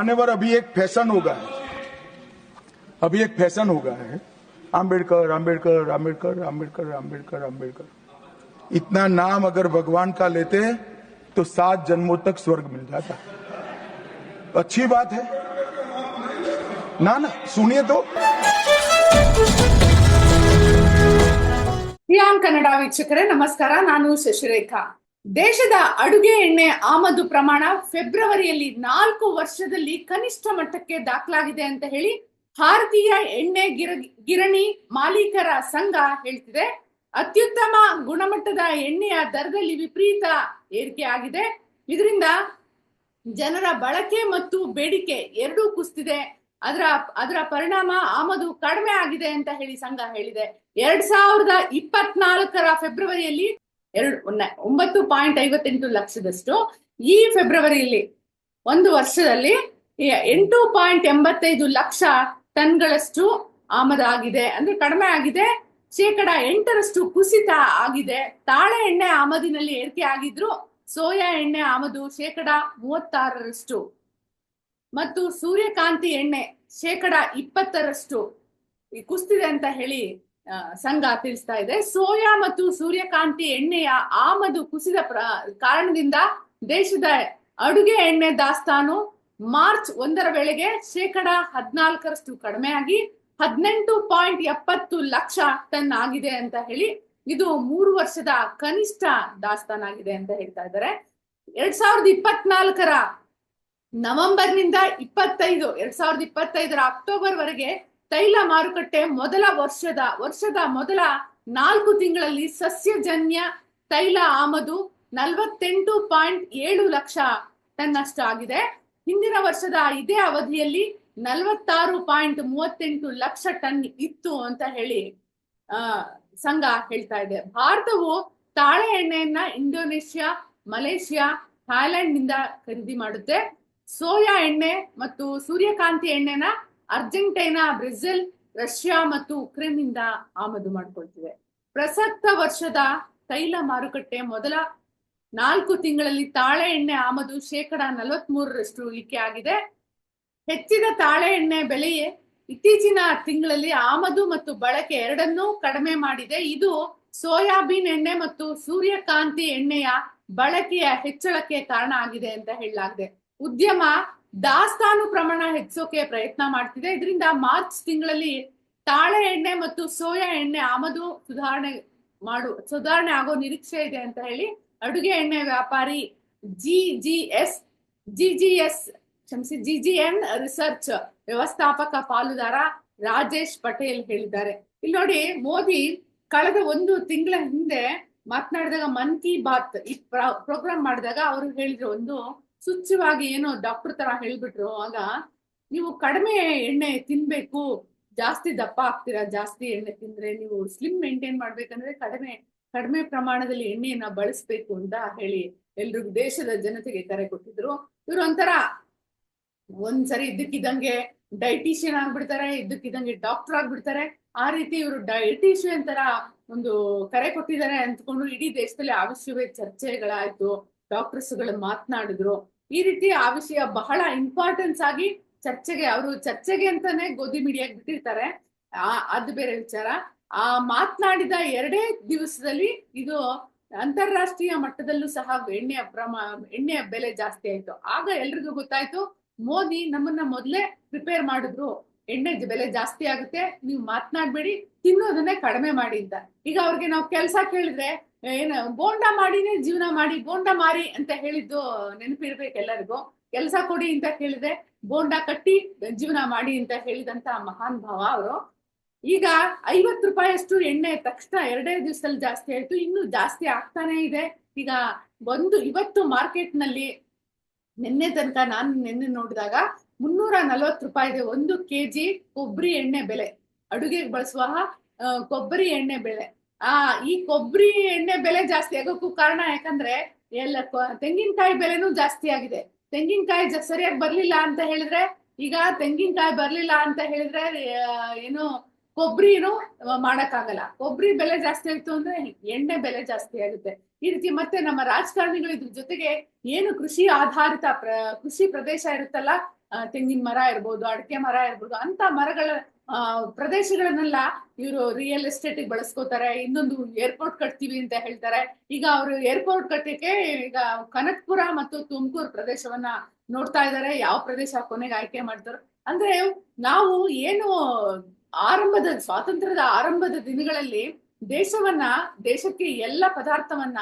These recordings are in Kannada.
मान्यवर अभी एक फैशन हो गया है अभी एक फैशन हो गया है आम्बेडकर आम्बेडकर आम्बेडकर आम्बेडकर आम्बेडकर आम्बेडकर इतना नाम अगर भगवान का लेते तो सात जन्मों तक स्वर्ग मिल जाता अच्छी बात है ना ना सुनिए तो ಪಿಯಾನ್ ಕನ್ನಡ ವೀಕ್ಷಕರೇ ನಮಸ್ಕಾರ ನಾನು ಶಶಿರೇಖಾ ದೇಶದ ಅಡುಗೆ ಎಣ್ಣೆ ಆಮದು ಪ್ರಮಾಣ ಫೆಬ್ರವರಿಯಲ್ಲಿ ನಾಲ್ಕು ವರ್ಷದಲ್ಲಿ ಕನಿಷ್ಠ ಮಟ್ಟಕ್ಕೆ ದಾಖಲಾಗಿದೆ ಅಂತ ಹೇಳಿ ಭಾರತೀಯ ಎಣ್ಣೆ ಗಿರ, ಗಿರಣಿ ಮಾಲೀಕರ ಸಂಘ ಹೇಳ್ತಿದೆ. ಅತ್ಯುತ್ತಮ ಗುಣಮಟ್ಟದ ಎಣ್ಣೆಯ ದರದಲ್ಲಿ ವಿಪರೀತ ಏರಿಕೆ ಆಗಿದೆ. ಇದರಿಂದ ಜನರ ಬಳಕೆ ಮತ್ತು ಬೇಡಿಕೆ ಎರಡೂ ಕುಸ್ತಿದೆ ಅದರ ಅದರ ಪರಿಣಾಮ ಆಮದು ಕಡಿಮೆ ಆಗಿದೆ ಅಂತ ಹೇಳಿ ಸಂಘ ಹೇಳಿದೆ. ಎರಡ್ ಸಾವಿರದ ಇಪ್ಪತ್ನಾಲ್ಕರ ಫೆಬ್ರವರಿಯಲ್ಲಿ ಎರಡು ಒಂಬತ್ತು ಪಾಯಿಂಟ್ ಐವತ್ತೆಂಟು ಲಕ್ಷದಷ್ಟು ಈ ಫೆಬ್ರವರಿಯಲ್ಲಿ, ಒಂದು ವರ್ಷದಲ್ಲಿ ಎಂಟು ಪಾಯಿಂಟ್ ಎಂಬತ್ತೈದು ಲಕ್ಷ ಟನ್ಗಳಷ್ಟು ಆಮದಾಗಿದೆ ಅಂದ್ರೆ ಕಡಿಮೆ ಆಗಿದೆ. ಶೇಕಡ ಎಂಟರಷ್ಟು ಕುಸಿತ ಆಗಿದೆ. ತಾಳೆ ಎಣ್ಣೆ ಆಮದಿನಲ್ಲಿ ಏರಿಕೆ ಆಗಿದ್ರು ಸೋಯಾ ಎಣ್ಣೆ ಆಮದು ಶೇಕಡ ಮೂವತ್ತಾರರಷ್ಟು. ಮತ್ತು ಸೂರ್ಯಕಾಂತಿ ಎಣ್ಣೆ ಶೇಕಡ ಇಪ್ಪತ್ತರಷ್ಟು. ಕುಸ್ತಿದೆ ಅಂತ ಹೇಳಿ ಸಂಘ ತಿಳಿಸ್ತಾ ಇದೆ. ಸೋಯಾ ಮತ್ತು ಸೂರ್ಯಕಾಂತಿ ಎಣ್ಣೆಯ ಆಮದು ಕುಸಿದ ಕಾರಣದಿಂದ ದೇಶದ ಅಡುಗೆ ಎಣ್ಣೆ ದಾಸ್ತಾನು ಮಾರ್ಚ್ ಒಂದರ ವೇಳೆಗೆ ಶೇಕಡ ಹದಿನಾಲ್ಕರಷ್ಟು ಆಗಿ ಹದಿನೆಂಟು ಪಾಯಿಂಟ್ ಎಪ್ಪತ್ತು ಲಕ್ಷ ಟನ್ ಆಗಿದೆ ಅಂತ ಹೇಳಿ ಇದು ಮೂರು ವರ್ಷದ ಕನಿಷ್ಠ ದಾಸ್ತಾನಾಗಿದೆ ಅಂತ ಹೇಳ್ತಾ ಇದ್ದಾರೆ. ಎರಡ್ ಸಾವಿರದ ಇಪ್ಪತ್ನಾಲ್ಕರ ನವೆಂಬರ್ನಿಂದ ಇಪ್ಪತ್ತೈದು, ಎರಡ್ ಸಾವಿರದ ಇಪ್ಪತ್ತೈದರ ಅಕ್ಟೋಬರ್ ವರೆಗೆ ತೈಲ ಮಾರುಕಟ್ಟೆ ಮೊದಲ ವರ್ಷದ ವರ್ಷದ ಮೊದಲ ನಾಲ್ಕು ತಿಂಗಳಲ್ಲಿ ಸಸ್ಯಜನ್ಯ ತೈಲ ಆಮದು ನಲವತ್ತೆಂಟು ಪಾಯಿಂಟ್ ಏಳು ಲಕ್ಷ ಟನ್ ಅಷ್ಟು ಆಗಿದೆ ಹಿಂದಿನ ವರ್ಷದ ಇದೇ ಅವಧಿಯಲ್ಲಿ ನಲವತ್ತಾರು ಪಾಯಿಂಟ್ ಮೂವತ್ತೆಂಟು ಲಕ್ಷ ಟನ್ ಇತ್ತು ಅಂತ ಹೇಳಿ ಸಂಘ ಹೇಳ್ತಾ ಇದೆ. ಭಾರತವು ತಾಳೆ ಎಣ್ಣೆಯನ್ನ ಇಂಡೋನೇಷ್ಯಾ, ಮಲೇಷ್ಯಾ ಥಾಯ್ಲೆಂಡ್ನಿಂದ ಖರೀದಿ ಮಾಡುತ್ತೆ. ಸೋಯಾ ಎಣ್ಣೆ ಮತ್ತು ಸೂರ್ಯಕಾಂತಿ ಎಣ್ಣೆನ ಅರ್ಜೆಂಟೈನಾ, ಬ್ರೆಜಿಲ್, ರಷ್ಯಾ ಮತ್ತು ಉಕ್ರೇನ್ನಿಂದ ಆಮದು ಮಾಡಿಕೊಳ್ತಿವೆ ಪ್ರಸಕ್ತ ವರ್ಷದ ತೈಲ ಮಾರುಕಟ್ಟೆ ಮೊದಲ ನಾಲ್ಕು ತಿಂಗಳಲ್ಲಿ ತಾಳೆ ಎಣ್ಣೆ ಆಮದು ಶೇಕಡ ನಲವತ್ಮೂರರಷ್ಟು ಇಳಿಕೆ ಆಗಿದೆ. ಹೆಚ್ಚಿದ ತಾಳೆ ಎಣ್ಣೆ ಬೆಲೆಯೇ ಇತ್ತೀಚಿನ ತಿಂಗಳಲ್ಲಿ ಆಮದು ಮತ್ತು ಬಳಕೆ ಎರಡನ್ನೂ ಕಡಿಮೆ ಮಾಡಿದೆ. ಇದು ಸೋಯಾಬೀನ್ ಎಣ್ಣೆ ಮತ್ತು ಸೂರ್ಯಕಾಂತಿ ಎಣ್ಣೆಯ ಬಳಕೆಯ ಹೆಚ್ಚಳಕ್ಕೆ ಕಾರಣ ಆಗಿದೆ ಅಂತ ಹೇಳಲಾಗಿದೆ. ಉದ್ಯಮ ದಾಸ್ತಾನು ಪ್ರಮಾಣ ಹೆಚ್ಚೋಕೆ ಪ್ರಯತ್ನ ಮಾಡ್ತಿದೆ. ಇದರಿಂದ ಮಾರ್ಚ್ ತಿಂಗಳಲ್ಲಿ ತಾಳೆ ಎಣ್ಣೆ ಮತ್ತು ಸೋಯಾ ಎಣ್ಣೆ ಆಮದು ಸುಧಾರಣೆ ಮಾಡು, ಸುಧಾರಣೆ ಆಗೋ ನಿರೀಕ್ಷೆ ಇದೆ ಅಂತ ಹೇಳಿ ಅಡುಗೆ ಎಣ್ಣೆ ವ್ಯಾಪಾರಿ G G S G G S ಕ್ಷಮಿಸಿ ಜಿ ಜಿ ಎನ್ ರಿಸರ್ಚ್ ವ್ಯವಸ್ಥಾಪಕ ಪಾಲುದಾರ ರಾಜೇಶ್ ಪಟೇಲ್ ಹೇಳಿದ್ದಾರೆ. ಇಲ್ಲಿ ನೋಡಿ ಮೋದಿ ಕಳೆದ ಒಂದು ತಿಂಗಳ ಹಿಂದೆ ಮಾತನಾಡಿದಾಗ ಮನ್ ಕಿ ಬಾತ್ ಈ ಪ್ರೋಗ್ರಾಮ್ ಮಾಡಿದಾಗ ಅವರು ಹೇಳಿದ್ರು ಒಂದು ಸೂಚ್ಯವಾಗಿ ಏನೋ ಡಾಕ್ಟರ್ ತರ ಹೇಳ್ಬಿಟ್ರು, ಆಗ ನೀವು ಕಡಿಮೆ ಎಣ್ಣೆ ತಿನ್ಬೇಕು, ಜಾಸ್ತಿ ದಪ್ಪ ಆಗ್ತೀರಾ, ಜಾಸ್ತಿ ಎಣ್ಣೆ ತಿಂದ್ರೆ ನೀವು ಸ್ಲಿಮ್ ಮೇಂಟೈನ್ ಮಾಡ್ಬೇಕಂದ್ರೆ ಕಡಿಮೆ ಕಡಿಮೆ ಪ್ರಮಾಣದಲ್ಲಿ ಎಣ್ಣೆಯನ್ನ ಬಳಸ್ಬೇಕು ಅಂತ ಹೇಳಿ ಎಲ್ರಿಗೂ ದೇಶದ ಜನತೆಗೆ ಕರೆ ಕೊಟ್ಟಿದ್ರು. ಇವ್ರು ಒಂಥರ ಒಂದ್ಸರಿ ಇದ್ದಕ್ಕಿದ್ದಂಗೆ ಡೈಟಿಷಿಯನ್ ಆಗ್ಬಿಡ್ತಾರೆ, ಇದ್ದಕ್ಕಿದ್ದಂಗೆ ಡಾಕ್ಟರ್ ಆಗ್ಬಿಡ್ತಾರೆ. ಆ ರೀತಿ ಇವರು ಡೈಟಿಷಿಯನ್ ತರ ಒಂದು ಕರೆ ಕೊಟ್ಟಿದ್ದಾರೆ ಅಂದ್ಕೊಂಡು ಇಡೀ ದೇಶದಲ್ಲಿ ಅವಶ್ಯವೇ ವಿಷಯವೇ ಚರ್ಚೆಗಳಾಯ್ತು. ಡಾಕ್ಟರ್ಸ್ಗಳು ಮಾತನಾಡಿದ್ರು. ಈ ರೀತಿ ಆ ವಿಷಯ ಬಹಳ ಇಂಪಾರ್ಟೆನ್ಸ್ ಆಗಿ ಚರ್ಚೆಗೆ ಅವರು ಚರ್ಚೆಗೆ ಅಂತಾನೆ ಗೋಧಿ ಮೀಡಿಯಾಗಿ ಬಿಟ್ಟಿರ್ತಾರೆ. ಆ, ಅದು ಬೇರೆ ವಿಚಾರ. ಆ ಮಾತನಾಡಿದ ಎರಡೇ ದಿವಸದಲ್ಲಿ ಇದು ಅಂತಾರಾಷ್ಟ್ರೀಯ ಮಟ್ಟದಲ್ಲೂ ಸಹ ಎಣ್ಣೆಯ ಪ್ರಮಾ, ಎಣ್ಣೆಯ ಬೆಲೆ ಜಾಸ್ತಿ ಆಯ್ತು. ಆಗ ಎಲ್ರಿಗೂ ಗೊತ್ತಾಯ್ತು, ಮೋದಿ ನಮ್ಮನ್ನ ಮೊದ್ಲೇ ಪ್ರಿಪೇರ್ ಮಾಡಿದ್ರು. ಎಣ್ಣೆ ಬೆಲೆ ಜಾಸ್ತಿ ಆಗುತ್ತೆ, ನೀವು ಮಾತನಾಡ್ಬೇಡಿ, ತಿನ್ನೋದನ್ನೇ ಕಡಿಮೆ ಮಾಡಿ ಅಂತ. ಈಗ ಅವ್ರಿಗೆ ನಾವು ಕೆಲಸ ಕೇಳಿದ್ರೆ ಏನ, ಬೋಂಡ ಮಾಡಿನೇ ಜೀವನ ಮಾಡಿ, ಬೋಂಡ ಮಾರಿ ಅಂತ ಹೇಳಿದ್ದು ನೆನಪಿರ್ಬೇಕು ಎಲ್ಲರಿಗೂ. ಕೆಲಸ ಕೊಡಿ ಅಂತ ಕೇಳಿದೆ ಬೋಂಡ ಕಟ್ಟಿ ಜೀವನ ಮಾಡಿ ಅಂತ ಹೇಳಿದಂತ ಮಹಾನ್ ಭಾವ ಅವರು. ಈಗ ಐವತ್ತು ರೂಪಾಯಿಯಷ್ಟು ಎಣ್ಣೆ ತಕ್ಷಣ ಎರಡೇ ದಿವಸದಲ್ಲಿ ಜಾಸ್ತಿ ಆಯ್ತು, ಇನ್ನು ಜಾಸ್ತಿ ಆಗ್ತಾನೆ ಇದೆ. ಈಗ ಒಂದು ಇವತ್ತು ಮಾರ್ಕೆಟ್ನಲ್ಲಿ ನಿನ್ನೆ ತನಕ ನಾನು ನಿನ್ನೆ ನೋಡಿದಾಗ ಮುನ್ನೂರ ನಲವತ್ತು ರೂಪಾಯಿ ಇದೆ ಒಂದು ಕೆಜಿ ಕೊಬ್ಬರಿ ಎಣ್ಣೆ ಬೆಲೆ. ಅಡುಗೆಗೆ ಬಳಸುವ ಕೊಬ್ಬರಿ ಎಣ್ಣೆ ಬೆಲೆ. ಆ, ಈ ಕೊಬ್ಬರಿ ಎಣ್ಣೆ ಬೆಲೆ ಜಾಸ್ತಿ ಆಗೋಕ್ಕೂ ಕಾರಣ ಯಾಕಂದ್ರೆ, ಎಲ್ಲ ತೆಂಗಿನಕಾಯಿ ಬೆಲೆನೂ ಜಾಸ್ತಿ ಆಗಿದೆ. ತೆಂಗಿನಕಾಯಿ ಸರಿಯಾಗಿ ಬರ್ಲಿಲ್ಲ ಅಂತ ಹೇಳಿದ್ರೆ, ಈಗ ತೆಂಗಿನಕಾಯಿ ಬರ್ಲಿಲ್ಲ ಅಂತ ಹೇಳಿದ್ರೆ ಏನು ಕೊಬ್ಬರಿನು ಮಾಡಕ್ಕಾಗಲ್ಲ. ಕೊಬ್ಬರಿ ಬೆಲೆ ಜಾಸ್ತಿ ಆಯ್ತು ಅಂದ್ರೆ ಎಣ್ಣೆ ಬೆಲೆ ಜಾಸ್ತಿ ಆಗುತ್ತೆ. ಈ ರೀತಿ ಮತ್ತೆ ನಮ್ಮ ರಾಜಕಾರಣಿಗಳು ಇದ್ರ ಜೊತೆಗೆ ಏನು ಕೃಷಿ ಆಧಾರಿತ ಕೃಷಿ ಪ್ರದೇಶ ಇರುತ್ತಲ್ಲ ತೆಂಗಿನ ಮರ ಇರ್ಬೋದು, ಅಡಿಕೆ ಮರ ಇರ್ಬೋದು ಅಂತ ಮರಗಳ ಪ್ರದೇಶಗಳನ್ನೆಲ್ಲ ಇವರು ರಿಯಲ್ ಎಸ್ಟೇಟ್ ಬಳಸ್ಕೋತಾರೆ, ಇನ್ನೊಂದು ಏರ್ಪೋರ್ಟ್ ಕಟ್ತೀವಿ ಅಂತ ಹೇಳ್ತಾರೆ. ಈಗ ಅವರು ಏರ್ಪೋರ್ಟ್ ಕಟ್ಟಕ್ಕೆ ಈಗ ಕನಕ್ಪುರ ಮತ್ತು ತುಮಕೂರು ಪ್ರದೇಶವನ್ನ ನೋಡ್ತಾ ಇದ್ದಾರೆ ಯಾವ ಪ್ರದೇಶ ಕೊನೆಗೆ ಆಯ್ಕೆ ಮಾಡ್ತಾರೆ. ಅಂದ್ರೆ ನಾವು ಏನು ಆರಂಭದ, ಸ್ವಾತಂತ್ರ್ಯದ ಆರಂಭದ ದಿನಗಳಲ್ಲಿ ದೇಶವನ್ನ, ದೇಶಕ್ಕೆ ಎಲ್ಲ ಪದಾರ್ಥವನ್ನ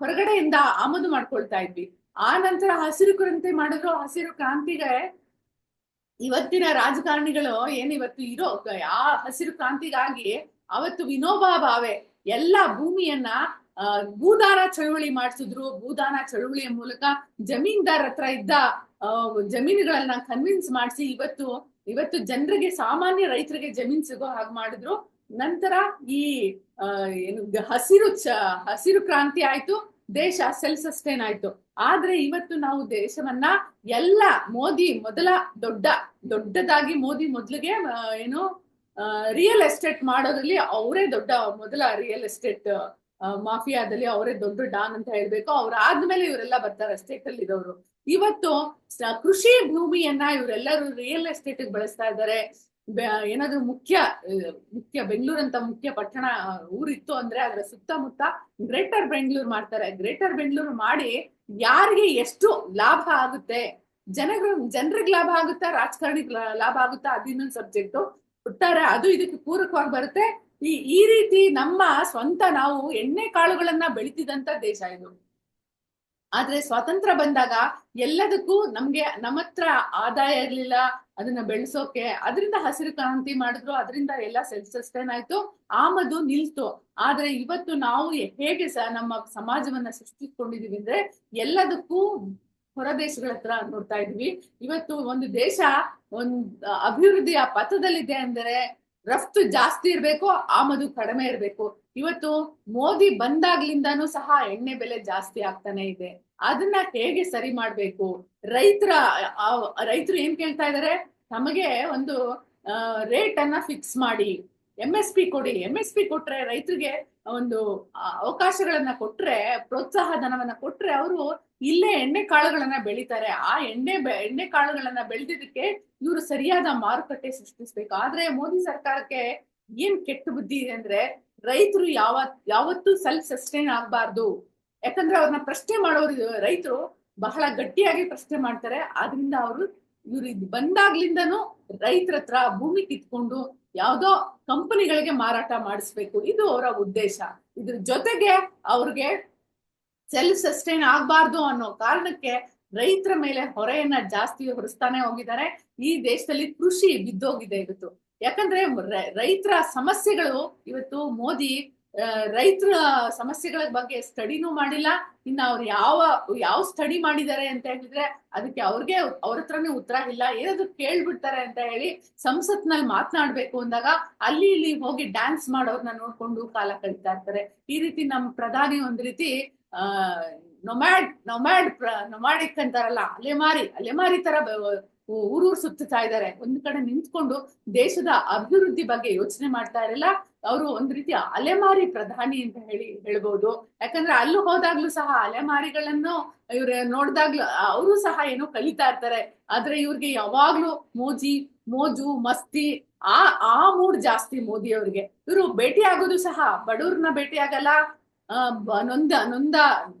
ಹೊರಗಡೆಯಿಂದ ಆಮದು ಮಾಡ್ಕೊಳ್ತಾ ಇದ್ವಿ. ಆ ನಂತರ ಹಸಿರು ಕ್ರಾಂತಿ ಮಾಡಿದ್ರು, ಹಸಿರು ಕ್ರಾಂತಿಗೆ ಇವತ್ತಿನ ರಾಜಕಾರಣಿಗಳು ಏನ್ ಇವತ್ತು ಇರೋ ಆ ಹಸಿರು ಕ್ರಾಂತಿಗಾಗಿ ಅವತ್ತು ವಿನೋಬಾ ಭಾವೆ ಎಲ್ಲ ಭೂಮಿಯನ್ನ ಭೂದಾನ ಚಳುವಳಿ ಮಾಡಿಸಿದ್ರು. ಭೂದಾನ ಚಳುವಳಿಯ ಮೂಲಕ ಜಮೀನ್ದಾರ್ ಹತ್ರ ಇದ್ದ ಜಮೀನುಗಳನ್ನ ಕನ್ವಿನ್ಸ್ ಮಾಡಿಸಿ ಇವತ್ತು ಇವತ್ತು ಜನರಿಗೆ, ಸಾಮಾನ್ಯ ರೈತರಿಗೆ ಜಮೀನ್ ಸಿಗೋ ಹಾಗೆ ಮಾಡಿದ್ರು. ನಂತರ ಈ ಏನು ಹಸಿರು ಹಸಿರು ಕ್ರಾಂತಿ ಆಯ್ತು. ದೇಶ ಸೆಲ್ಫ್ ಸಸ್ಟೈನ್ ಆಯ್ತು. ಆದ್ರೆ ಇವತ್ತು ನಾವು ದೇಶವನ್ನ ಎಲ್ಲ ಮೋದಿ ಮೊದಲ ದೊಡ್ಡ, ದೊಡ್ಡದಾಗಿ ಮೋದಿ ಮೊದಲಿಗೆ ಏನು ರಿಯಲ್ ಎಸ್ಟೇಟ್ ಮಾಡೋದ್ರಲ್ಲಿ ಅವರೇ ದೊಡ್ಡ ಮೊದಲ ರಿಯಲ್ ಎಸ್ಟೇಟ್ ಮಾಫಿಯಾದಲ್ಲಿ ಅವರೇ ದೊಡ್ಡ ಡಾನ್ ಅಂತ ಹೇಳ್ಬೇಕು. ಅವ್ರ ಆದ್ಮೇಲೆ ಇವರೆಲ್ಲ ಬರ್ತಾರೆ ಸ್ಟೇಟ್ ಅಲ್ಲಿ ಇರೋರು. ಇವತ್ತು ಕೃಷಿ ಭೂಮಿಯನ್ನ ಇವರೆಲ್ಲರೂ ರಿಯಲ್ ಎಸ್ಟೇಟ್ ಬಳಸ್ತಾ ಇದ್ದಾರೆ. ಏನಾದ್ರು ಮುಖ್ಯ ಮುಖ್ಯ ಬೆಂಗಳೂರು ಅಂತ ಮುಖ್ಯ ಪಟ್ಟಣ ಊರಿತ್ತು ಅಂದ್ರೆ ಅದರ ಸುತ್ತಮುತ್ತ ಗ್ರೇಟರ್ ಬೆಂಗಳೂರು ಮಾಡ್ತಾರೆ. ಗ್ರೇಟರ್ ಬೆಂಗಳೂರು ಮಾಡಿ ಯಾರಿಗೆ ಎಷ್ಟು ಲಾಭ ಆಗುತ್ತೆ? ಜನಗಳು ಜನರಿಗೆ ಲಾಭ ಆಗುತ್ತಾ, ರಾಜಕಾರಣಿಗ್ ಲಾಭ ಆಗುತ್ತಾ? ಅದು ಇನ್ನೊಂದು ಸಬ್ಜೆಕ್ಟ್. ಒಟ್ಟಾರೆ ಅದು ಇದಕ್ಕೆ ಪೂರಕವಾಗಿ ಬರುತ್ತೆ. ಈ ಈ ರೀತಿ ನಮ್ಮ ಸ್ವಂತ ನಾವು ಎಣ್ಣೆ ಕಾಳುಗಳನ್ನ ಬೆಳಿತಿದಂತ ದೇಶ ಇದು. ಆದ್ರೆ ಸ್ವಾತಂತ್ರ್ಯ ಬಂದಾಗ ಎಲ್ಲದಕ್ಕೂ ನಮ್ಗೆ ನಮ್ಮ ಹತ್ರ ಆದಾಯ ಇರ್ಲಿಲ್ಲ ಅದನ್ನ ಬೆಳೆಸೋಕೆ, ಅದರಿಂದ ಹಸಿರು ಕ್ರಾಂತಿ ಮಾಡಿದ್ರು, ಅದರಿಂದ ಎಲ್ಲ ಸೆಲ್ಫ್ ಸಸ್ಟೈನ್ ಆಯ್ತು. ಆಮದು ನಿಲ್ತು. ಆದ್ರೆ ಇವತ್ತು ನಾವು ಹೇಗೆ ಸ, ನಮ್ಮ ಸಮಾಜವನ್ನ ಸೃಷ್ಟಿಸ್ಕೊಂಡಿದೀವಿ ಅಂದ್ರೆ ಎಲ್ಲದಕ್ಕೂ ಹೊರ ದೇಶಗಳ ಹತ್ರ ನೋಡ್ತಾ ಇದೀವಿ. ಇವತ್ತು ಒಂದು ದೇಶ ಒಂದ್ ಅಭಿವೃದ್ಧಿಯ ಪಥದಲ್ಲಿದೆ ಅಂದ್ರೆ ರಫ್ತು ಜಾಸ್ತಿ ಇರ್ಬೇಕು, ಆಮದು ಕಡಿಮೆ ಇರ್ಬೇಕು. ಇವತ್ತು ಮೋದಿ ಬಂದಾಗ್ಲಿಂದಾನು ಸಹ ಎಣ್ಣೆ ಬೆಲೆ ಜಾಸ್ತಿ ಆಗ್ತಾನೆ ಇದೆ. ಅದನ್ನ ಹೇಗೆ ಸರಿ ಮಾಡ್ಬೇಕು? ರೈತರ ರೈತರು ಏನ್ ಕೇಳ್ತಾ ಇದಾರೆ? ನಮಗೆ ಒಂದು ರೇಟ್ ಅನ್ನ ಫಿಕ್ಸ್ ಮಾಡಿ. ಎಂ ಎಸ್ ಪಿ ಕೊಡಿ. ಎಂ ಎಸ್ ಪಿ ಕೊಟ್ರೆ ರೈತರಿಗೆ ಒಂದು ಅವಕಾಶಗಳನ್ನ ಕೊಟ್ರೆ ಪ್ರೋತ್ಸಾಹ ಧನವನ್ನ ಕೊಟ್ರೆ ಅವರು ಇಲ್ಲೇ ಎಣ್ಣೆ ಕಾಳುಗಳನ್ನ ಬೆಳಿತಾರೆ. ಆ ಎಣ್ಣೆ ಎಣ್ಣೆ ಕಾಳುಗಳನ್ನ ಬೆಳೆದಿದ್ದಕ್ಕೆ ಇವರು ಸರಿಯಾದ ಮಾರುಕಟ್ಟೆ ಸೃಷ್ಟಿಸ್ಬೇಕು. ಆದ್ರೆ ಮೋದಿ ಸರ್ಕಾರಕ್ಕೆ ಏನ್ ಕೆಟ್ಟ ಬುದ್ಧಿ ಇದೆ ಅಂದ್ರೆ ರೈತರು ಯಾವ, ಯಾವತ್ತೂ ಸೆಲ್ಫ್ ಸಸ್ಟೈನ್ ಆಗಬಾರ್ದು. ಯಾಕಂದ್ರೆ ಅವ್ರನ್ನ ಪ್ರಶ್ನೆ ಮಾಡೋರು ರೈತರು ಬಹಳ ಗಟ್ಟಿಯಾಗಿ ಪ್ರಶ್ನೆ ಮಾಡ್ತಾರೆ. ಆದ್ರಿಂದ ಅವರು ಇವ್ರು ಇದು ಬಂದಾಗ್ಲಿಂದನೂ ರೈತರ ಹತ್ರ ಭೂಮಿ ಕಿತ್ಕೊಂಡು ಯಾವ್ದೋ ಕಂಪನಿಗಳಿಗೆ ಮಾರಾಟ ಮಾಡಿಸ್ಬೇಕು. ಇದು ಅವರ ಉದ್ದೇಶ. ಇದ್ರ ಜೊತೆಗೆ ಅವ್ರಿಗೆ ಸೆಲ್ಫ್ ಸಸ್ಟೈನ್ ಆಗ್ಬಾರ್ದು ಅನ್ನೋ ಕಾರಣಕ್ಕೆ ರೈತರ ಮೇಲೆ ಹೊರೆಯನ್ನ ಜಾಸ್ತಿ ಹೊರಿಸ್ತಾನೆ ಹೋಗಿದ್ದಾರೆ. ಈ ದೇಶದಲ್ಲಿ ಕೃಷಿ ಬಿದ್ದೋಗಿದೆ ಇವತ್ತು. ಯಾಕಂದ್ರೆ ರೈತರ ಸಮಸ್ಯೆಗಳು ಇವತ್ತು ಮೋದಿ ರೈತರ ಸಮಸ್ಯೆಗಳ ಬಗ್ಗೆ ಸ್ಟಡಿನೂ ಮಾಡಿಲ್ಲ. ಇನ್ನ ಅವ್ರು ಯಾವ ಯಾವ ಸ್ಟಡಿ ಮಾಡಿದ್ದಾರೆ ಅಂತ ಹೇಳಿದ್ರೆ ಅದಕ್ಕೆ ಅವ್ರಿಗೆ ಅವ್ರ ಹತ್ರನೇ ಉತ್ತರ ಇಲ್ಲ. ಏನಾದ್ರು ಕೇಳ್ಬಿಡ್ತಾರೆ ಅಂತ ಹೇಳಿ ಸಂಸತ್ನಲ್ಲಿ ಮಾತನಾಡ್ಬೇಕು ಅಂದಾಗ ಅಲ್ಲಿ ಇಲ್ಲಿ ಹೋಗಿ ಡ್ಯಾನ್ಸ್ ಮಾಡೋರ್ನ ನೋಡ್ಕೊಂಡು ಕಾಲ ಕಳೀತಾ ಇರ್ತಾರೆ. ಈ ರೀತಿ ನಮ್ಮ ಪ್ರಧಾನಿ ಒಂದ್ ರೀತಿ, ಆ ನೊಮ್ಯಾಡ್ ನೊಮ್ಯಾಡ್ ನೊಮ್ಯಾಡಿಕ್ ಅಂತಾರಲ್ಲ, ಅಲೆಮಾರಿ ಅಲೆಮಾರಿ ತರ ಊರೂರ್ ಸುತ್ತಾ ಇದ್ದಾರೆ ಒಂದ್ ಕಡೆ ನಿಂತ್ಕೊಂಡು ದೇಶದ ಅಭಿವೃದ್ಧಿ ಬಗ್ಗೆ ಯೋಚನೆ ಮಾಡ್ತಾ ಇರಲ್ಲ. ಅವರು ಒಂದ್ ರೀತಿ ಅಲೆಮಾರಿ ಪ್ರಧಾನಿ ಅಂತ ಹೇಳಿ ಹೇಳ್ಬೋದು. ಯಾಕಂದ್ರೆ ಅಲ್ಲಿ ಹೋದಾಗ್ಲೂ ಸಹ ಅಲೆಮಾರಿಗಳನ್ನು ಇವ್ರ ನೋಡ್ದಾಗ್ಲೂ, ಅವರು ಸಹ ಏನೋ ಕಲಿತಾ ಇರ್ತಾರೆ. ಆದ್ರೆ ಇವ್ರಿಗೆ ಯಾವಾಗ್ಲೂ ಮೋಜಿ, ಮೋಜು, ಮಸ್ತಿ, ಆ ಆ ಮೂಡ್ ಜಾಸ್ತಿ ಮೋದಿ ಅವ್ರಿಗೆ ಇವರು ಭೇಟಿ ಆಗೋದು ಸಹ ಬಡವ್ರನ್ನ ಭೇಟಿ ಆಗಲ್ಲ ನೊಂದ ನೊಂದ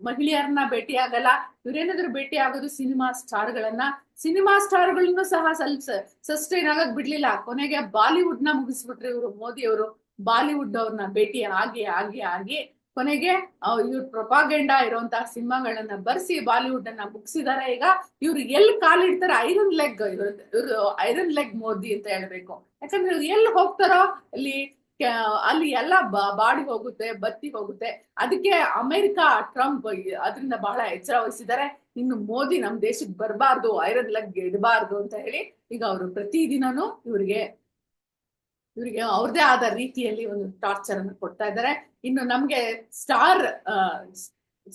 ಮಹಿಳೆಯರನ್ನ ಭೇಟಿ ಆಗಲ್ಲ ಇವ್ರೇನಾದ್ರು ಭೇಟಿ ಆಗೋದು ಸಿನಿಮಾ ಸ್ಟಾರ್ಗಳನ್ನ. ಸಿನಿಮಾ ಸ್ಟಾರ್ಗಳನ್ನು ಸಹ ಸ್ವಲ್ಪ ಸಸ್ಟೈನ್ ಆಗಕ್ ಬಿಡ್ಲಿಲ್ಲ. ಕೊನೆಗೆ ಬಾಲಿವುಡ್ನ ಮುಗಿಸ್ಬಿಟ್ರು ಇವರು, ಮೋದಿ ಅವರು. ಬಾಲಿವುಡ್ ಅವ್ರನ್ನ ಭೇಟಿ ಆಗಿ ಆಗಿ ಆಗಿ ಕೊನೆಗೆ ಇವ್ರ ಪ್ರೊಪಾಗೆಂಡಾ ಇರುವಂತ ಸಿನಿಮಾಗಳನ್ನ ಬರ್ಸಿ ಬಾಲಿವುಡ್ ಅನ್ನ ಮುಗಿಸಿದಾರೆ. ಈಗ ಇವ್ರು ಎಲ್ ಕಾಲಿಡ್ತಾರೆ? ಐರನ್ ಲೆಗ್ ಇವ್ರು ಐರನ್ ಲೆಗ್ ಮೋದಿ ಅಂತ ಹೇಳ್ಬೇಕು. ಯಾಕಂದ್ರೆ ಇವ್ರು ಎಲ್ ಹೋಗ್ತಾರೋ ಅಲ್ಲಿ ಅಲ್ಲಿ ಎಲ್ಲ ಬಾಡಿ ಹೋಗುತ್ತೆ, ಬತ್ತಿ ಹೋಗುತ್ತೆ. ಅದಕ್ಕೆ ಅಮೆರಿಕ ಟ್ರಂಪ್ ಅದರಿಂದ ಬಹಳ ಎಚ್ಚರ ವಹಿಸಿದ್ದಾರೆ. ಇನ್ನು ಮೋದಿ ನಮ್ ದೇಶಕ್ಕೆ ಬರಬಾರ್ದು, ಐರನ್ ಲಗ್ ಇಡಬಾರ್ದು ಅಂತ ಹೇಳಿ ಈಗ ಅವರು ಪ್ರತಿದಿನನೂ ಇವ್ರಿಗೆ, ಇವರಿಗೆ ಅವ್ರದೇ ಆದ ರೀತಿಯಲ್ಲಿ ಒಂದು ಟಾರ್ಚರ್ ಅನ್ನು ಕೊಡ್ತಾ ಇದ್ದಾರೆ. ಇನ್ನು ನಮ್ಗೆ ಸ್ಟಾರ್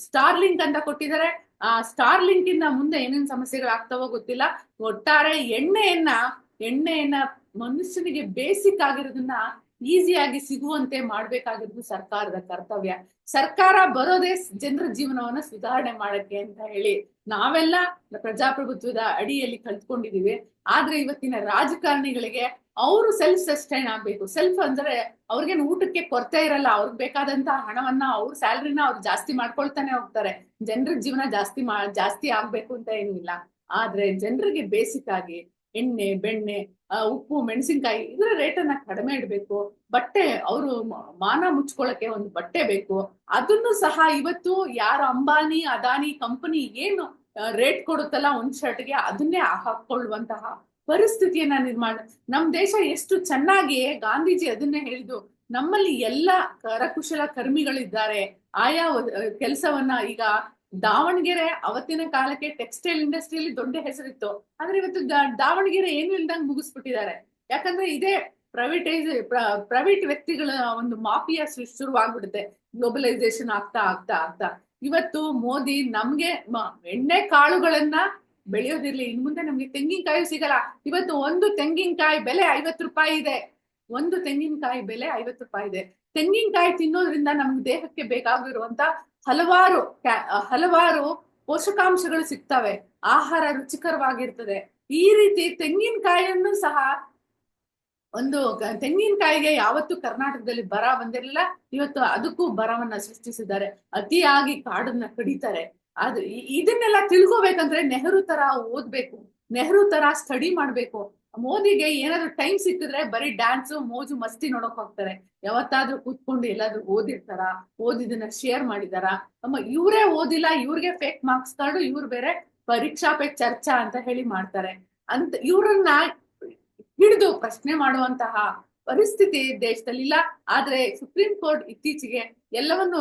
ಸ್ಟಾರ್ ಲಿಂಕ್ ಅಂತ ಕೊಟ್ಟಿದ್ದಾರೆ. ಆ ಸ್ಟಾರ್ ಲಿಂಕ್ ಇಂದ ಮುಂದೆ ಏನೇನ್ ಸಮಸ್ಯೆಗಳು ಆಗ್ತಾವೋ ಗೊತ್ತಿಲ್ಲ. ಒಟ್ಟಾರೆ ಎಣ್ಣೆಯನ್ನ ಎಣ್ಣೆಯನ್ನ ಮನುಷ್ಯನಿಗೆ ಬೇಸಿಕ್ ಆಗಿರೋದನ್ನ ಈಸಿಯಾಗಿ ಸಿಗುವಂತೆ ಮಾಡ್ಬೇಕಾಗಿದ್ದು ಸರ್ಕಾರದ ಕರ್ತವ್ಯ. ಸರ್ಕಾರ ಬರೋದೇ ಜನರ ಜೀವನವನ್ನ ಸುಧಾರಣೆ ಮಾಡಕ್ಕೆ ಅಂತ ಹೇಳಿ ನಾವೆಲ್ಲ ಪ್ರಜಾಪ್ರಭುತ್ವದ ಅಡಿಯಲ್ಲಿ ಕಲ್ತ್ಕೊಂಡಿದೀವಿ ಆದ್ರೆ ಇವತ್ತಿನ ರಾಜಕಾರಣಿಗಳಿಗೆ ಅವರು ಸೆಲ್ಫ್ ಸಸ್ಟೈನ್ ಆಗ್ಬೇಕು. ಸೆಲ್ಫ್ ಅಂದ್ರೆ ಅವ್ರಿಗೇನು ಊಟಕ್ಕೆ ಕೊರತೆ ಇರಲ್ಲ. ಅವ್ರಿಗೆ ಬೇಕಾದಂತ ಹಣವನ್ನ, ಅವ್ರ ಸ್ಯಾಲ್ರಿನ ಅವ್ರು ಜಾಸ್ತಿ ಮಾಡ್ಕೊಳ್ತಾನೆ ಹೋಗ್ತಾರೆ. ಜನರ ಜೀವನ ಜಾಸ್ತಿ ಮಾ, ಜಾಸ್ತಿ ಆಗ್ಬೇಕು ಅಂತ ಏನಿಲ್ಲ. ಆದ್ರೆ ಜನರಿಗೆ ಬೇಸಿಕ್ ಆಗಿ ಎಣ್ಣೆ, ಬೆಣ್ಣೆ ಉಪ್ಪು, ಮೆಣಸಿನ್ಕಾಯಿ ಇದರ ರೇಟನ್ನ ಕಡಿಮೆ ಇಡಬೇಕು. ಬಟ್ಟೆ, ಅವರು ಮಾನ ಮುಚ್ಕೊಳ್ಳಕ್ಕೆ ಒಂದು ಬಟ್ಟೆ ಬೇಕು. ಅದನ್ನು ಸಹ ಇವತ್ತು ಯಾರು ಅಂಬಾನಿ, ಅದಾನಿ ಕಂಪನಿ ಏನು ರೇಟ್ ಕೊಡುತ್ತಲ್ಲ ಒಂದ್ ಶರ್ಟ್ಗೆ ಅದನ್ನೇ ಹಾಕೊಳ್ಳುವಂತಹ ಪರಿಸ್ಥಿತಿಯನ್ನ ನಿರ್ಮಾಣ, ನಮ್ ದೇಶ ಎಷ್ಟು ಚೆನ್ನಾಗಿ ಗಾಂಧೀಜಿ ಅದನ್ನೇ ಹೇಳಿದ್ದು, ನಮ್ಮಲ್ಲಿ ಎಲ್ಲ ಕರಕುಶಲ ಕರ್ಮಿಗಳಿದ್ದಾರೆ. ಆಯಾ ಕೆಲಸವನ್ನ ಈಗ ದಾವಣಗೆರೆ ಅವತ್ತಿನ ಕಾಲಕ್ಕೆ ಟೆಕ್ಸ್ಟೈಲ್ ಇಂಡಸ್ಟ್ರಿಯಲ್ಲಿ ದೊಡ್ಡ ಹೆಸರಿತ್ತು. ಆದ್ರೆ ಇವತ್ತು ದಾವಣಗೆರೆ ಏನು ಇಲ್ದಂಗ್ ಮುಗಿಸ್ಬಿಟ್ಟಿದ್ದಾರೆ. ಯಾಕಂದ್ರೆ ಇದೇ ಪ್ರೈವೇಟೈಸ್ ಪ್ರೈವೇಟ್ ವ್ಯಕ್ತಿಗಳ ಒಂದು ಮಾಫಿಯಾ ಶುರುವಾಗ್ಬಿಡುತ್ತೆ. ಗ್ಲೋಬಲೈಸೇಷನ್ ಆಗ್ತಾ ಆಗ್ತಾ ಆಗ್ತಾ. ಇವತ್ತು ಮೋದಿ ನಮ್ಗೆ ಎಣ್ಣೆ ಕಾಳುಗಳನ್ನ ಬೆಳೆಯೋದಿರ್ಲಿ. ಇನ್ ಮುಂದೆ ನಮ್ಗೆ ತೆಂಗಿನಕಾಯಿ ಸಿಗಲ್ಲ. ಇವತ್ತು ಒಂದು ತೆಂಗಿನಕಾಯಿ ಬೆಲೆ ಐವತ್ತು ರೂಪಾಯಿ ಇದೆ. ಒಂದು ತೆಂಗಿನಕಾಯಿ ಬೆಲೆ ಐವತ್ತು ರೂಪಾಯಿ ಇದೆ. ತೆಂಗಿನಕಾಯಿ ತಿನ್ನೋದ್ರಿಂದ ನಮ್ ದೇಹಕ್ಕೆ ಬೇಕಾಗಿರುವಂತ ಹಲವಾರು ಹಲವಾರು ಪೋಷಕಾಂಶಗಳು ಸಿಗ್ತವೆ. ಆಹಾರ ರುಚಿಕರವಾಗಿರ್ತದೆ. ಈ ರೀತಿ ತೆಂಗಿನಕಾಯಿಯನ್ನು ಸಹ ಒಂದು ತೆಂಗಿನಕಾಯಿಗೆ ಯಾವತ್ತು ಕರ್ನಾಟಕದಲ್ಲಿ ಬರ ಬಂದಿರಲಿಲ್ಲ. ಇವತ್ತು ಅದಕ್ಕೂ ಬರವನ್ನ ಸೃಷ್ಟಿಸಿದ್ದಾರೆ. ಅತಿಯಾಗಿ ಕಾಡನ್ನ ಕಡಿತಾರೆ. ಆದ್ರೆ ಇದನ್ನೆಲ್ಲ ತಿಳ್ಕೊಬೇಕಂದ್ರೆ ನೆಹರು ತರ ಓದ್ಬೇಕು. ನೆಹರು ತರ ಸ್ಟಡಿ ಮಾಡ್ಬೇಕು. ಮೋದಿಗೆ ಏನಾದ್ರೂ ಟೈಮ್ ಸಿಕ್ಕಿದ್ರೆ ಬರೀ ಡ್ಯಾನ್ಸ್ ಮೋಜು ಮಸ್ತಿ ನೋಡಕ್ ಹೋಗ್ತಾರೆ. ಯಾವತ್ತಾದ್ರೂ ಕೂತ್ಕೊಂಡು ಎಲ್ಲಾದ್ರೂ ಓದಿರ್ತಾರ? ಓದಿದನ್ನ ಶೇರ್ ಮಾಡಿದಾರ? ಅಮ್ಮ, ಇವರೇ ಓದಿಲ್ಲ, ಇವ್ರಿಗೆ ಫೇಕ್ ಮಾರ್ಕ್ಸ್ ಕಾರ್ಡು, ಇವ್ರು ಬೇರೆ ಪರೀಕ್ಷಾ ಪೇ ಚರ್ಚಾ ಅಂತ ಹೇಳಿ ಮಾಡ್ತಾರೆ. ಅಂತ ಇವ್ರನ್ನ ಹಿಡಿದು ಪ್ರಶ್ನೆ ಮಾಡುವಂತಹ ಪರಿಸ್ಥಿತಿ ದೇಶದಲ್ಲಿ ಇಲ್ಲ ಆದ್ರೆ ಸುಪ್ರೀಂ ಕೋರ್ಟ್ ಇತ್ತೀಚೆಗೆ ಎಲ್ಲವನ್ನು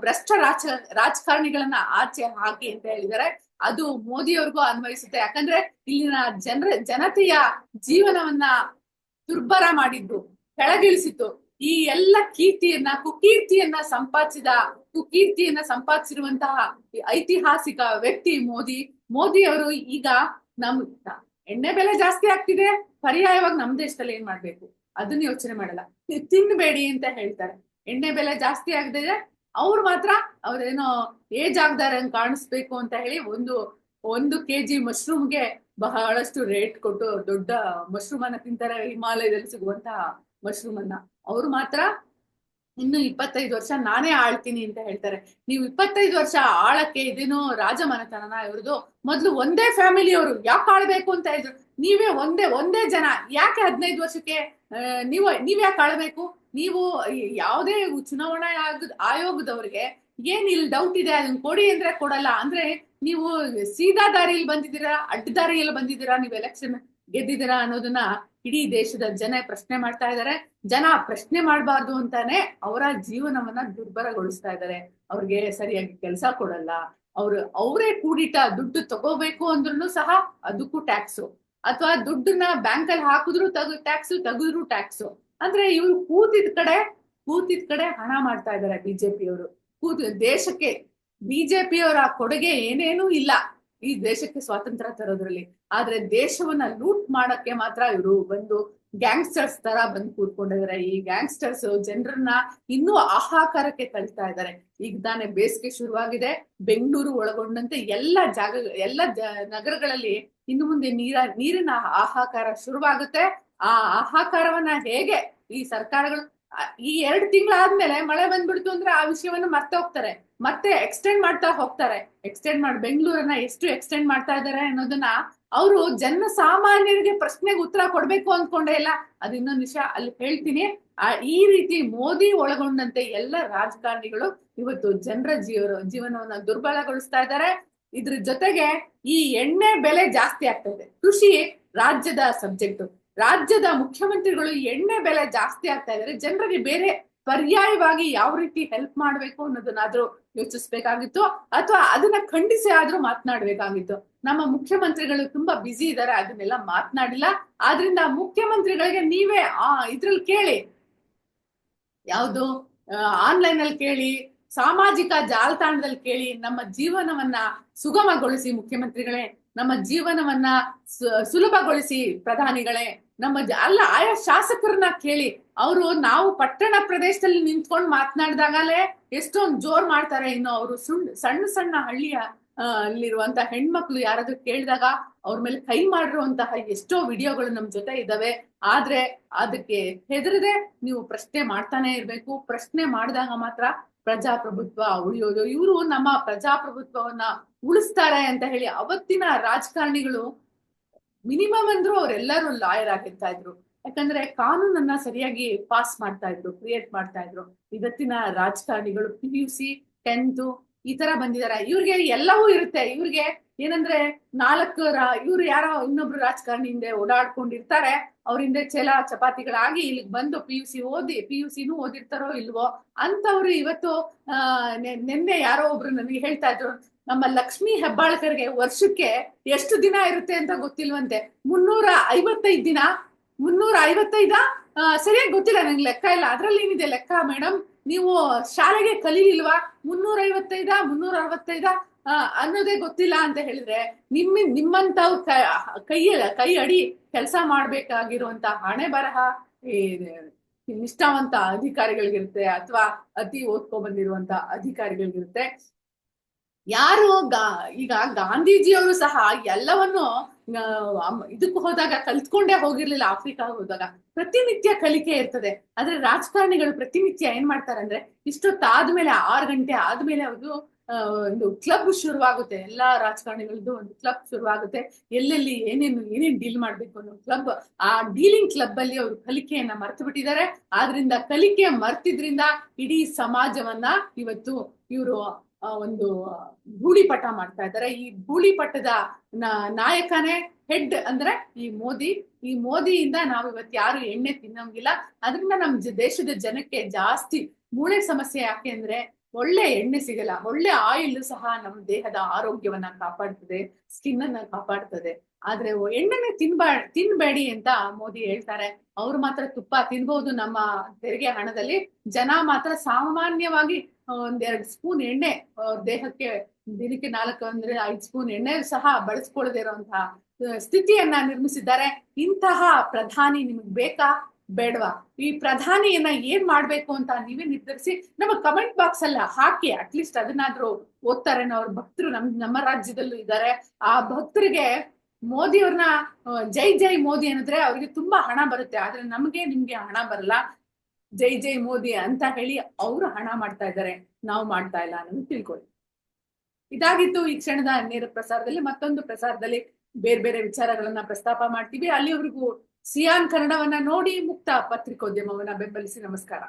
ಭ್ರಷ್ಟ ರಾಜ, ರಾಜಕಾರಣಿಗಳನ್ನ ಆಚೆ ಹಾಕಿ ಅಂತ ಹೇಳಿದ್ದಾರೆ. ಅದು ಮೋದಿಯವ್ರಿಗೂ ಅನ್ವಯಿಸುತ್ತೆ. ಯಾಕಂದ್ರೆ ಇಲ್ಲಿನ ಜನರ, ಜನತೆಯ ಜೀವನವನ್ನ ದುರ್ಬರ ಮಾಡಿದ್ದು, ಕೆಳಗಿಳಿಸಿತ್ತು. ಈ ಎಲ್ಲ ಕೀರ್ತಿಯನ್ನ, ಕುಕೀರ್ತಿಯನ್ನ ಸಂಪಾದಿಸಿದ, ಕುಕೀರ್ತಿಯನ್ನ ಸಂಪಾದಿಸಿರುವಂತಹ ಐತಿಹಾಸಿಕ ವ್ಯಕ್ತಿ ಮೋದಿ. ಮೋದಿ ಅವರು ಈಗ ನಮ್, ಎಣ್ಣೆ ಬೆಲೆ ಜಾಸ್ತಿ ಆಗ್ತಿದೆ. ಪರ್ಯಾಯವಾಗಿ ನಮ್ ದೇಶದಲ್ಲಿ ಏನ್ ಮಾಡ್ಬೇಕು? ಅದನ್ನ ಯೋಚನೆ ಮಾಡಲ್ಲ. ತಿನ್ಬೇಡಿ ಅಂತ ಹೇಳ್ತಾರೆ. ಎಣ್ಣೆ ಬೆಲೆ ಜಾಸ್ತಿ ಆಗದಿದ್ರೆ ಅವ್ರು ಮಾತ್ರ ಅವ್ರೇನೋ ಏಜ್ ಆಗ್ದಾರೆ ಅಂತ ಕಾಣಿಸ್ಬೇಕು ಅಂತ ಹೇಳಿ ಒಂದು ಒಂದು ಕೆಜಿ ಮಶ್ರೂಮ್ಗೆ ಬಹಳಷ್ಟು ರೇಟ್ ಕೊಟ್ಟು ದೊಡ್ಡ ಮಶ್ರೂಮ್ ಅನ್ನ ತಿಂತಾರೆ. ಹಿಮಾಲಯದಲ್ಲಿ ಸಿಗುವಂತಹ ಮಶ್ರೂಮ್ ಅನ್ನ ಅವ್ರು ಮಾತ್ರ ಇನ್ನು ಇಪ್ಪತ್ತೈದು ವರ್ಷ ನಾನೇ ಆಳ್ತೀನಿ ಅಂತ ಹೇಳ್ತಾರೆ. ನೀವು ಇಪ್ಪತ್ತೈದು ವರ್ಷ ಆಳಕ್ಕೆ ಇದೇನೋ ರಾಜಮನೆತನನ ಇವ್ರದ್ದು ಮೊದ್ಲು ಒಂದೇ ಫ್ಯಾಮಿಲಿ ಅವರು ಯಾಕೆ ಆಳ್ಬೇಕು ಅಂತ ಇದ್ರು ನೀವೇ ಒಂದೇ ಒಂದೇ ಜನ. ಯಾಕೆ ಹದಿನೈದು ವರ್ಷಕ್ಕೆ? ನೀವು, ನೀವ್ ಯಾಕೆ ಆಳ್ಬೇಕು? ನೀವು ಯಾವುದೇ ಚುನಾವಣಾ ಆಯೋಗದವ್ರಿಗೆ ಏನ್ ಇಲ್ಲಿ ಡೌಟ್ ಇದೆ ಅದನ್ನ ಕೊಡಿ ಅಂದ್ರೆ ಕೊಡಲ್ಲ. ಅಂದ್ರೆ ನೀವು ಸೀದಾ ದಾರಿಯಲ್ಲಿ ಬಂದಿದ್ದೀರಾ, ಅಡ್ಡ ದಾರಿಯಲ್ಲಿ ಬಂದಿದ್ದೀರಾ, ನೀವು ಎಲೆಕ್ಷನ್ ಗೆದ್ದಿದ್ದೀರಾ ಅನ್ನೋದನ್ನ ಇಡೀ ದೇಶದ ಜನ ಪ್ರಶ್ನೆ ಮಾಡ್ತಾ ಇದ್ದಾರೆ ಜನ ಪ್ರಶ್ನೆ ಮಾಡಬಾರ್ದು ಅಂತಾನೆ ಅವರ ಜೀವನವನ್ನ ದುರ್ಬಲಗೊಳಿಸ್ತಾ ಇದ್ದಾರೆ ಅವ್ರಿಗೆ ಸರಿಯಾಗಿ ಕೆಲಸ ಕೊಡಲ್ಲ. ಅವ್ರು, ಅವರೇ ಕೂಡಿಟ್ಟ ದುಡ್ಡು ತಗೋಬೇಕು ಅಂದ್ರೂ ಸಹ ಅದಕ್ಕೂ ಟ್ಯಾಕ್ಸು ಅಥವಾ ದುಡ್ಡನ್ನ ಬ್ಯಾಂಕ್ ಅಲ್ಲಿ ಹಾಕಿದ್ರು ತಗ ಟ್ಯಾಕ್ಸ್ ತೆಗೆದ್ರು ಟ್ಯಾಕ್ಸ್ ಅಂದ್ರೆ ಇವ್ರು ಕೂತಿದ್ ಕಡೆ ಕೂತಿದ್ ಕಡೆ ಹಣ ಮಾಡ್ತಾ ಇದ್ದಾರೆ ಬಿಜೆಪಿಯವರು. ಕೂತು, ದೇಶಕ್ಕೆ, ಬಿಜೆಪಿಯವರ ಕೊಡುಗೆ ಏನೇನೂ ಇಲ್ಲ. ಈ ದೇಶಕ್ಕೆ ಸ್ವಾತಂತ್ರ್ಯ ತರೋದ್ರಲ್ಲಿ. ಆದ್ರೆ ದೇಶವನ್ನ ಲೂಟ್ ಮಾಡಕ್ಕೆ ಮಾತ್ರ ಇವರು ಬಂದು ಗ್ಯಾಂಗ್ಸ್ಟರ್ಸ್ ತರ ಬಂದು ಕೂತ್ಕೊಂಡಿದ್ದಾರೆ ಈ ಗ್ಯಾಂಗ್ಸ್ಟರ್ಸ್ ಜನರನ್ನ ಇನ್ನೂ ಆಹಾಕಾರಕ್ಕೆ ತಳ್ತಾ ಇದ್ದಾರೆ ಈಗ ತಾನೇ ಬೇಸಿಗೆ ಶುರುವಾಗಿದೆ. ಬೆಂಗಳೂರು ಒಳಗೊಂಡಂತೆ ಎಲ್ಲ ಜಾಗ, ಎಲ್ಲ ನಗರಗಳಲ್ಲಿ ಇನ್ನು ಮುಂದೆ ನೀರ, ನೀರಿನ ಆಹಾಕಾರ ಶುರುವಾಗುತ್ತೆ. ಆ ಆಹಾಕಾರವನ್ನ ಹೇಗೆ ಈ ಸರ್ಕಾರಗಳು ಈ ಎರಡು ತಿಂಗಳಾದ್ಮೇಲೆ ಮಳೆ ಬಂದ್ಬಿಡ್ತು ಅಂದ್ರೆ ಆ ವಿಷಯವನ್ನು ಮರ್ತಾ ಹೋಗ್ತಾರೆ. ಮತ್ತೆ ಎಕ್ಸ್ಟೆಂಡ್ ಮಾಡ್ತಾ ಹೋಗ್ತಾರೆ. ಎಕ್ಸ್ಟೆಂಡ್ ಮಾಡಿ, ಬೆಂಗಳೂರನ್ನ ಎಷ್ಟು ಎಕ್ಸ್ಟೆಂಡ್ ಮಾಡ್ತಾ ಇದ್ದಾರೆ ಅನ್ನೋದನ್ನ ಅವರು ಜನ ಸಾಮಾನ್ಯರಿಗೆ ಪ್ರಶ್ನೆಗೆ ಉತ್ತರ ಕೊಡ್ಬೇಕು ಅನ್ಕೊಂಡೇ ಇಲ್ಲ. ಅದು ಇನ್ನೊಂದು ವಿಷಯ ಅಲ್ಲಿ ಹೇಳ್ತೀನಿ. ಆ, ಈ ರೀತಿ ಮೋದಿ ಒಳಗೊಂಡಂತೆ ಎಲ್ಲ ರಾಜಕಾರಣಿಗಳು ಇವತ್ತು ಜನರ ಜೀವ ಜೀವನವನ್ನ ದುರ್ಬಲಗೊಳಿಸ್ತಾ ಇದ್ದಾರೆ. ಇದ್ರ ಜೊತೆಗೆ ಈ ಎಣ್ಣೆ ಬೆಲೆ ಜಾಸ್ತಿ ಆಗ್ತಾ ಇದೆ ಕೃಷಿ ರಾಜ್ಯದ ಸಬ್ಜೆಕ್ಟ್ ರಾಜ್ಯದ ಮುಖ್ಯಮಂತ್ರಿಗಳು ಎಣ್ಣೆ ಬೆಲೆ ಜಾಸ್ತಿ ಆಗ್ತಾ ಇದ್ದಾರೆ ಜನರಿಗೆ ಬೇರೆ ಪರ್ಯಾಯವಾಗಿ ಯಾವ ರೀತಿ ಹೆಲ್ಪ್ ಮಾಡ್ಬೇಕು ಅನ್ನೋದನ್ನಾದ್ರೂ ಯೋಚಿಸ್ಬೇಕಾಗಿತ್ತು. ಅಥವಾ ಅದನ್ನ ಖಂಡಿಸಿ ಆದ್ರೂ ಮಾತನಾಡ್ಬೇಕಾಗಿತ್ತು. ನಮ್ಮ ಮುಖ್ಯಮಂತ್ರಿಗಳು ತುಂಬಾ ಬ್ಯುಸಿ ಇದ್ದಾರೆ ಅದನ್ನೆಲ್ಲ ಮಾತನಾಡಿಲ್ಲ. ಆದ್ರಿಂದ ಮುಖ್ಯಮಂತ್ರಿಗಳಿಗೆ ನೀವೇ ಆ ಇದ್ರಲ್ಲಿ ಕೇಳಿ. ಯಾವುದು? ಆನ್ಲೈನ್ ಅಲ್ಲಿ ಕೇಳಿ. ಸಾಮಾಜಿಕ ಜಾಲತಾಣದಲ್ಲಿ ಕೇಳಿ ನಮ್ಮ ಜೀವನವನ್ನ ಸುಗಮಗೊಳಿಸಿ ಮುಖ್ಯಮಂತ್ರಿಗಳೇ, ನಮ್ಮ ಜೀವನವನ್ನ ಸುಲಭಗೊಳಿಸಿ ಪ್ರಧಾನಿಗಳೇ, ನಮ್ಮ ಅಲ್ಲ, ಆಯಾ ಶಾಸಕರನ್ನ ಕೇಳಿ ಅವರು ನಾವು ಪಟ್ಟಣ ಪ್ರದೇಶದಲ್ಲಿ ನಿಂತ್ಕೊಂಡು ಮಾತನಾಡಿದಾಗಲೇ ಎಷ್ಟೊಂದು ಜೋರ್ ಮಾಡ್ತಾರೆ ಇನ್ನು ಅವರು ಸುಣ್ ಸಣ್ಣ ಸಣ್ಣ ಹಳ್ಳಿಯ ಅಲ್ಲಿರುವಂತ ಹೆಣ್ಮಕ್ಳು ಯಾರಾದ್ರೂ ಕೇಳಿದಾಗ ಅವ್ರ ಮೇಲೆ ಕೈ ಮಾಡಿರುವಂತಹ ಎಷ್ಟೋ ವಿಡಿಯೋಗಳು ನಮ್ ಜೊತೆ ಇದಾವೆ. ಆದ್ರೆ ಅದಕ್ಕೆ ಹೆದರದೆ ನೀವು ಪ್ರಶ್ನೆ ಮಾಡ್ತಾನೆ ಇರ್ಬೇಕು. ಪ್ರಶ್ನೆ ಮಾಡಿದಾಗ ಮಾತ್ರ ಪ್ರಜಾಪ್ರಭುತ್ವ ಉಳಿಯೋದು ಇವರು ನಮ್ಮ ಪ್ರಜಾಪ್ರಭುತ್ವವನ್ನ ಉಳಿಸ್ತಾರೆ ಅಂತ ಹೇಳಿ ಅವತ್ತಿನ ರಾಜಕಾರಣಿಗಳು ಮಿನಿಮಮ್ ಅಂದ್ರೂ ಅವರೆಲ್ಲರೂ ಲಾಯರ್ ಆಗಿರ್ತಾ ಇದ್ರು. ಯಾಕಂದ್ರೆ ಕಾನೂನನ್ನ ಸರಿಯಾಗಿ ಪಾಸ್ ಮಾಡ್ತಾ ಇದ್ರು, ಕ್ರಿಯೇಟ್ ಮಾಡ್ತಾ ಇದ್ರು. ಇವತ್ತಿನ ರಾಜಕಾರಣಿಗಳು ಪಿ ಯು ಸಿ ಟೆಂತ್ ಈ ತರ ಬಂದಿದ್ದಾರೆ ಇವ್ರಿಗೆ ಎಲ್ಲವೂ ಇರುತ್ತೆ. ಇವ್ರಿಗೆ ಏನಂದ್ರೆ ನಾಲ್ಕು ರಾ, ಇವ್ರು ಯಾರೋ ಇನ್ನೊಬ್ರು ರಾಜಕಾರಣಿ ಹಿಂದೆ ಓಡಾಡ್ಕೊಂಡಿರ್ತಾರೆ, ಅವ್ರ ಹಿಂದೆ ಛಲ ಚಪಾತಿಗಳಾಗಿ ಇಲ್ಲಿಗೆ ಬಂದು ಪಿ ಯು ಸಿ ಓದಿ ಪಿ ಯು ಸಿನೂ ಓದಿರ್ತಾರೋ ಇಲ್ವೋ ಅಂತವ್ರು ಇವತ್ತು, ಆ ನಿನ್ನೆ ಯಾರೋ ಒಬ್ರು ನನಗೆ ಹೇಳ್ತಾ ಇದ್ರು, ನಮ್ಮ ಲಕ್ಷ್ಮಿ ಹೆಬ್ಬಾಳ್ಕರ್ಗೆ ವರ್ಷಕ್ಕೆ ಎಷ್ಟು ದಿನ ಇರುತ್ತೆ ಅಂತ ಗೊತ್ತಿಲ್ವಂತೆ. ಮುನ್ನೂರ ಐವತ್ತೈದ್ ದಿನ, ಮುನ್ನೂರ ಐವತ್ತೈದ? ಸರಿಯಾಗಿ ಗೊತ್ತಿಲ್ಲ ನಂಗೆ ಲೆಕ್ಕ ಇಲ್ಲ. ಅದ್ರಲ್ಲಿ ಏನಿದೆ ಲೆಕ್ಕ ಮೇಡಮ್ ನೀವು ಶಾಲೆಗೆ ಕಲೀಲಿಲ್ವಾ? ಮುನ್ನೂರ ಐವತ್ತೈದ, ಮುನ್ನೂರ ಅರವತ್ತೈದ? ಅನ್ನೋದೇ ಗೊತ್ತಿಲ್ಲ ಅಂತ ಹೇಳಿದ್ರೆ ನಿಮ್ಮ ನಿಮ್ಮಂತ ಕೈ ಕೈ ಅಡಿ ಕೆಲಸ ಮಾಡ್ಬೇಕಾಗಿರುವಂತ ಹಣೆ ಬರಹ ನಿಷ್ಠಾವಂತ ಅಧಿಕಾರಿಗಳಿಗಿರುತ್ತೆ ಅಥವಾ ಅತಿ ಓದ್ಕೊ ಬಂದಿರುವಂತ ಅಧಿಕಾರಿಗಳಿಗಿರುತ್ತೆ. ಯಾರು ಗಾ, ಈಗ ಗಾಂಧೀಜಿಯವರು ಸಹ ಎಲ್ಲವನ್ನು ಇದಕ್ಕೆ ಹೋದಾಗ ಕಲ್ತ್ಕೊಂಡೇ ಹೋಗಿರ್ಲಿಲ್ಲ ಆಫ್ರಿಕಾ ಹೋದಾಗ. ಪ್ರತಿನಿತ್ಯ ಕಲಿಕೆ ಇರ್ತದೆ. ಆದ್ರೆ ರಾಜಕಾರಣಿಗಳು ಪ್ರತಿನಿತ್ಯ ಏನ್ ಮಾಡ್ತಾರೆ ಅಂದ್ರೆ ಇಷ್ಟೊತ್ತಾದ್ಮೇಲೆ ಆರು ಗಂಟೆ ಆದ್ಮೇಲೆ ಅವರು ಒಂದು ಕ್ಲಬ್ ಶುರುವಾಗುತ್ತೆ. ಎಲ್ಲಾ ರಾಜಕಾರಣಿಗಳದ್ದು ಒಂದು ಕ್ಲಬ್ ಶುರುವಾಗುತ್ತೆ. ಎಲ್ಲೆಲ್ಲಿ ಏನೇನು, ಏನೇನ್ ಡೀಲ್ ಮಾಡ್ಬೇಕು ಅನ್ನೋ ಕ್ಲಬ್ ಆ ಡೀಲಿಂಗ್ ಕ್ಲಬ್ ಅಲ್ಲಿ ಅವರು ಕಲಿಕೆಯನ್ನ ಮರ್ತು ಬಿಟ್ಟಿದ್ದಾರೆ ಆದ್ರಿಂದ ಕಲಿಕೆ ಮರ್ತಿದ್ರಿಂದ ಇಡೀ ಸಮಾಜವನ್ನ ಇವತ್ತು ಇವರು ಒಂದು ಧೂಳಿಪಟ ಮಾಡ್ತಾ ಇದ್ದಾರೆ. ಈ ಧೂಳಿಪಟದ ನಾಯಕನೇ ಹೆಡ್ ಅಂದ್ರೆ ಈ ಮೋದಿ. ಈ ಮೋದಿಯಿಂದ ನಾವು ಇವತ್ತು ಯಾರು ಎಣ್ಣೆ ತಿನ್ನಂಗಿಲ್ಲ. ಅದರಿಂದ ನಮ್ ದೇಶದ ಜನಕ್ಕೆ ಜಾಸ್ತಿ ಮೂಳೆ ಸಮಸ್ಯೆ ಯಾಕೆ ಅಂದ್ರೆ ಒಳ್ಳೆ ಎಣ್ಣೆ ಸಿಗಲ್ಲ ಒಳ್ಳೆ ಆಯಿಲ್ ಸಹ ನಮ್ಮ ದೇಹದ ಆರೋಗ್ಯವನ್ನ ಕಾಪಾಡ್ತದೆ ಸ್ಕಿನ್ ಅನ್ನ ಕಾಪಾಡ್ತದೆ. ಆದ್ರೆ ಎಣ್ಣೆನೆ ತಿನ್ಬಾ ತಿನ್ಬೇಡಿ ಅಂತ ಮೋದಿ ಹೇಳ್ತಾರೆ. ಅವ್ರು ಮಾತ್ರ ತುಪ್ಪ ತಿನ್ಬಹುದು ನಮ್ಮ ತೆರಿಗೆ ಹಣದಲ್ಲಿ. ಜನ ಮಾತ್ರ ಸಾಮಾನ್ಯವಾಗಿ ಒಂದೆರಡು ಸ್ಪೂನ್ ಎಣ್ಣೆ ದೇಹಕ್ಕೆ ದಿನಕ್ಕೆ ನಾಲ್ಕು ಅಂದ್ರೆ ಐದು ಸ್ಪೂನ್ ಎಣ್ಣೆ ಸಹ ಬಳಸ್ಕೊಳ್ಳದೆ ಇರುವಂತಹ ಅಹ್, ಸ್ಥಿತಿಯನ್ನ ನಿರ್ಮಿಸಿದ್ದಾರೆ. ಇಂತಹ ಪ್ರಧಾನಿ ನಿಮಗ್ ಬೇಕಾ? ಬೇಡವಾ? ಈ ಪ್ರಧಾನಿಯನ್ನ ಏನ್ ಮಾಡ್ಬೇಕು ಅಂತ ನೀವೇ ನಿರ್ಧರಿಸಿ ನಮ್ಮ ಕಮೆಂಟ್ ಬಾಕ್ಸ್ ಅಲ್ಲ ಹಾಕಿ ಅಟ್ಲೀಸ್ಟ್ ಅದನ್ನಾದ್ರೂ ಓದ್ತಾರೆ ಅವ್ರ ಭಕ್ತರು ನಮ್, ನಮ್ಮ ರಾಜ್ಯದಲ್ಲೂ ಇದ್ದಾರೆ. ಆ ಭಕ್ತರಿಗೆ ಮೋದಿ ಅವ್ರನ್ನ ಜೈ ಜೈ ಮೋದಿ ಅನ್ನಿದ್ರೆ ಅವ್ರಿಗೆ ತುಂಬಾ ಹಣ ಬರುತ್ತೆ. ಆದ್ರೆ ನಮ್ಗೆ ನಿಮ್ಗೆ ಹಣ ಬರಲ್ಲ. ಜೈ ಜೈ ಮೋದಿ ಅಂತ ಹೇಳಿ ಅವರು ಹಣ ಮಾಡ್ತಾ ಇದ್ದಾರೆ. ನಾವು ಮಾಡ್ತಾ ಇಲ್ಲ ಅನ್ನೋದು ತಿಳ್ಕೊಳ್ಳಿ. ಇದಾಗಿತ್ತು ಈ ಕ್ಷಣದ ನೇರ ಪ್ರಸಾರದಲ್ಲಿ ಮತ್ತೊಂದು ಪ್ರಸಾರದಲ್ಲಿ ಬೇರೆ ಬೇರೆ ವಿಚಾರಗಳನ್ನ ಪ್ರಸ್ತಾಪ ಮಾಡ್ತೀವಿ. ಅಲ್ಲಿವರೆಗೂ ಸಿಯಾನ್ ಕನ್ನಡವನ್ನ ನೋಡಿ ಮುಕ್ತ ಪತ್ರಿಕೋದ್ಯಮವನ್ನ ಬೆಂಬಲಿಸಿ ನಮಸ್ಕಾರ.